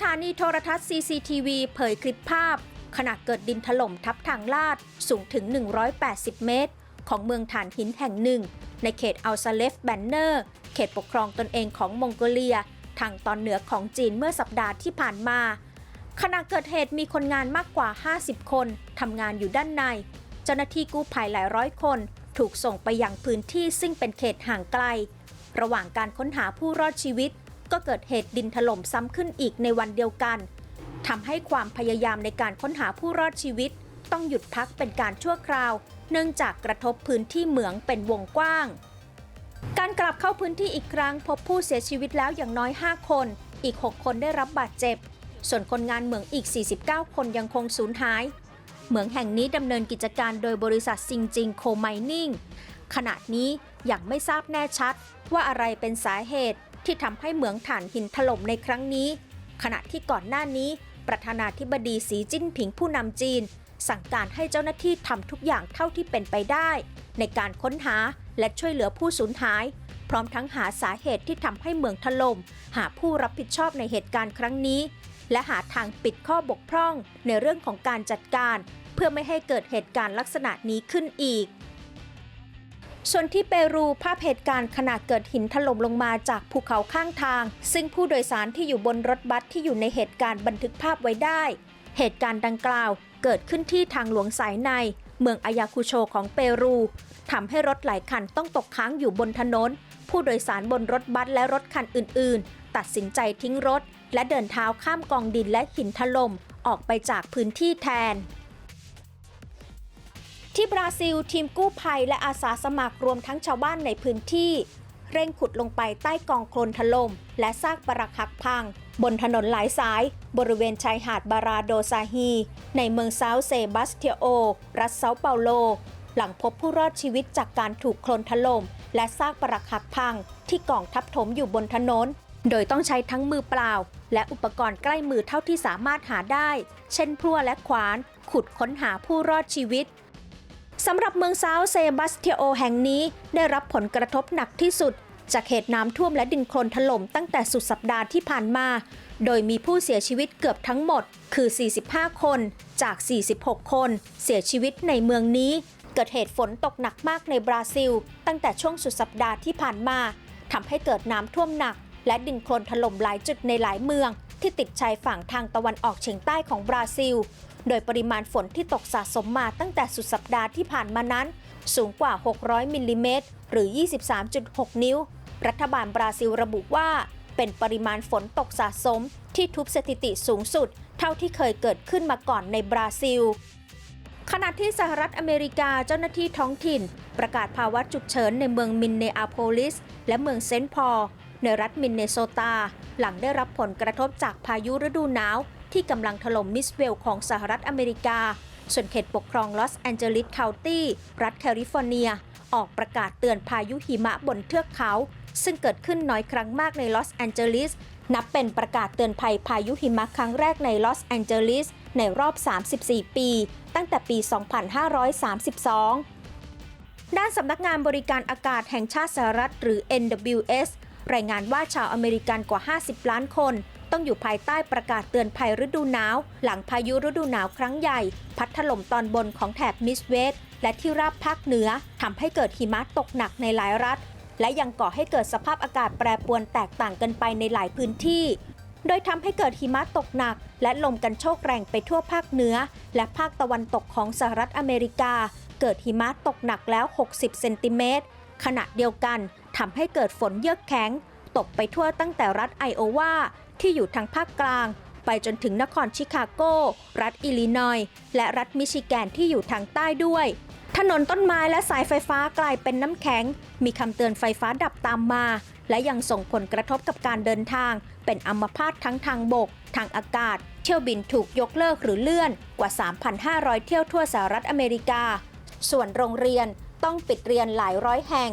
สถานีโทรทัศน์ CCTV เผยคลิปภาพ ขณะเกิดดินถล่มทับทางลาดสูงถึง 180 เมตร ของเมืองฐานหินแห่งหนึ่ง ในเขตอัลซาเลฟแบนเนอร์ เขตปกครองตนเองของมองโกเลีย ทางตอนเหนือของจีนเมื่อสัปดาห์ที่ผ่านมา ขณะเกิดเหตุมีคนงานมากกว่า 50 คนทำงานอยู่ด้านใน เจ้าหน้าที่กู้ภัยหลายร้อยคน ถูกส่งไปยังพื้นที่ซึ่งเป็นเขตห่างไกล ระหว่างการค้นหาผู้รอดชีวิต ก็เกิดเหตุดินถล่มซ้ำขึ้นอีกในวันเดียวกันทำให้ความพยายามในการค้นหาผู้รอดชีวิต ต้องหยุดพักเป็นการชั่วคราว เนื่องจากกระทบพื้นที่เหมืองเป็นวงกว้าง การกลับเข้าพื้นที่อีกครั้ง พบผู้เสียชีวิตแล้วอย่างน้อย 5 คน อีก 6 คนได้รับบาดเจ็บ ส่วนคนงานเหมืองอีก 49 คนยังคงสูญหาย เหมืองแห่งนี้ดำเนินกิจการโดยบริษัทซิงจิงโคไมนิ่งขณะนี้ยังไม่ทราบแน่ชัดว่าอะไรเป็นสาเหตุ ที่ทำให้เหมืองถ่านหินถล่มในครั้งนี้ ขณะที่ก่อนหน้านี้ ประธานาธิบดีสีจิ้นผิงผู้นำจีน สั่งการให้เจ้าหน้าที่ทำทุกอย่างเท่าที่เป็นไปได้ ในการค้นหาและช่วยเหลือผู้สูญหาย พร้อมทั้งหาสาเหตุที่ทำให้เมืองถล่มหาผู้รับผิดชอบในเหตุการณ์ครั้งนี้ และหาทางปิดข้อบกพร่องในเรื่องของการจัดการ เพื่อไม่ให้เกิดเหตุการณ์ลักษณะนี้ขึ้นอีก ส่วนที่เปรูภาพเหตุการณ์ขณะเกิดหินถล่มลงมาจากภูเขาข้างทาง ซึ่งผู้โดยสารที่อยู่บนรถบัสที่อยู่ในเหตุการณ์บันทึกภาพไว้ได้ เหตุการณ์ดังกล่าวเกิดขึ้นที่ทางหลวงสายใน เมืองอายาคุโชของเปรูทำให้รถหลายคันต้องตกค้างอยู่บนถนน ผู้โดยสารบนรถบัสและรถคันอื่น ๆ ตัดสินใจทิ้งรถ และเดินเท้าข้ามกองดินและหินถล่มออกไปจากพื้นที่แทน ที่บราซิล ทีมกู้ภัยและอาสาสมัครรวมทั้งชาวบ้านในพื้นที่ เร่งขุดลงไปใต้กองโคลนถล่มและซากปรักหักพัง บนถนนหลายสาย บริเวณชายหาดบาราโดซาฮี ในเมืองเซาเซบาสเทียโอ รัฐเซาเปาโล หลังพบผู้รอดชีวิตจากการถูกโคลนถล่มและซากปรักหักพัง ที่กองทับถมอยู่บนถนน โดยต้องใช้ทั้งมือเปล่า และอุปกรณ์ใกล้มือเท่าที่สามารถหาได้ เช่นพลั่วและขวาน ขุดค้นหาผู้รอดชีวิต สำหรับเมืองซาวเซบาสเทียโอแห่งนี้ได้รับผลกระทบหนักที่สุด จากเหตุน้ำท่วมและดินโคลนถล่มตั้งแต่สุดสัปดาห์ที่ผ่านมา โดยมีผู้เสียชีวิตเกือบทั้งหมด คือ 45 คนจาก 46 คน เสียชีวิตในเมืองนี้ เกิดเหตุฝนตกหนักมากในบราซิล ตั้งแต่ช่วงสุดสัปดาห์ที่ผ่านมาทำให้เกิดน้ำท่วมหนัก และดินโคลนถล่มหลายจุดในหลายเมือง ที่ติดชายฝั่งทางตะวันออกเฉียงใต้ของบราซิล โดยปริมาณฝนที่ตกสะสมมาตั้งแต่สุดสัปดาห์ที่ผ่านมานั้น สูงกว่า 600 มิลลิเมตร หรือ 23.6 นิ้ว รัฐบาลบราซิลระบุว่า เป็นปริมาณฝนตกสะสม ที่ทุบสถิติสูงสุด เท่าที่เคยเกิดขึ้นมาก่อนในบราซิลขณะที่สหรัฐอเมริกาเจ้าหน้าที่ท้องถิ่น ประกาศภาวะฉุกเฉินในเมืองมินเนอาโพลิส และเมืองเซนต์พอล ในรัฐมินเนโซตา หลังได้รับผลกระทบจากพายุฤดูหนาว ที่กำลังถล่มมิสเวลของสหรัฐอเมริกา ส่วนเขตปกครองลอสแอนเจลิสคาวตี้รัฐแคลิฟอร์เนีย ออกประกาศเตือนพายุหิมะบนเทือกเขา ซึ่งเกิดขึ้นน้อยครั้งมากในลอสแอนเจลิสนับเป็นประกาศเตือนภัยพายุหิมะครั้งแรกในลอสแอนเจลิสในรอบ 34 ปี ตั้งแต่ปี 2532 ด้านสำนักงานบริการอากาศแห่งชาติสหรัฐหรือ NWS รายงานว่าชาวอเมริกันกว่า 50 ล้านคน ต้องอยู่ภายใต้ประกาศเตือนภัยฤดูหนาว หลังพายุฤดูหนาวครั้งใหญ่ พัดถล่มตอนบนของแถบมิสเวสและที่ราบภาคเหนือทำให้เกิดหิมะตกหนักในหลายรัฐ และยังก่อให้เกิดสภาพอากาศแปรปรวนแตกต่างกันไปในหลายพื้นที่ โดยทำให้เกิดหิมะตกหนัก และลมกันโชกแรงไปทั่วภาคเหนือ และภาคตะวันตกของสหรัฐอเมริกา เกิดหิมะตกหนักแล้ว 60 เซนติเมตรขณะเดียวกัน ทำให้เกิดฝนเยือกแข็ง ตกไปทั่วตั้งแต่รัฐไอโอวาที่อยู่ทางภาคกลาง ไปจนถึงนครชิคาโก รัฐอิลลินอย และรัฐมิชิแกนที่อยู่ทางใต้ด้วย ถนนต้นไม้และสายไฟฟ้ากลายเป็นน้ำแข็ง มีคำเตือนไฟฟ้าดับตามมา และยังส่งผลกระทบกับการเดินทาง เป็นอัมพาตทั้งทางบก ทางอากาศ เที่ยวบินถูกยกเลิกหรือเลื่อนกว่า 3,500 เที่ยวทั่วสหรัฐอเมริกา ส่วนโรงเรียนต้องปิดเรียนหลายร้อยแห่ง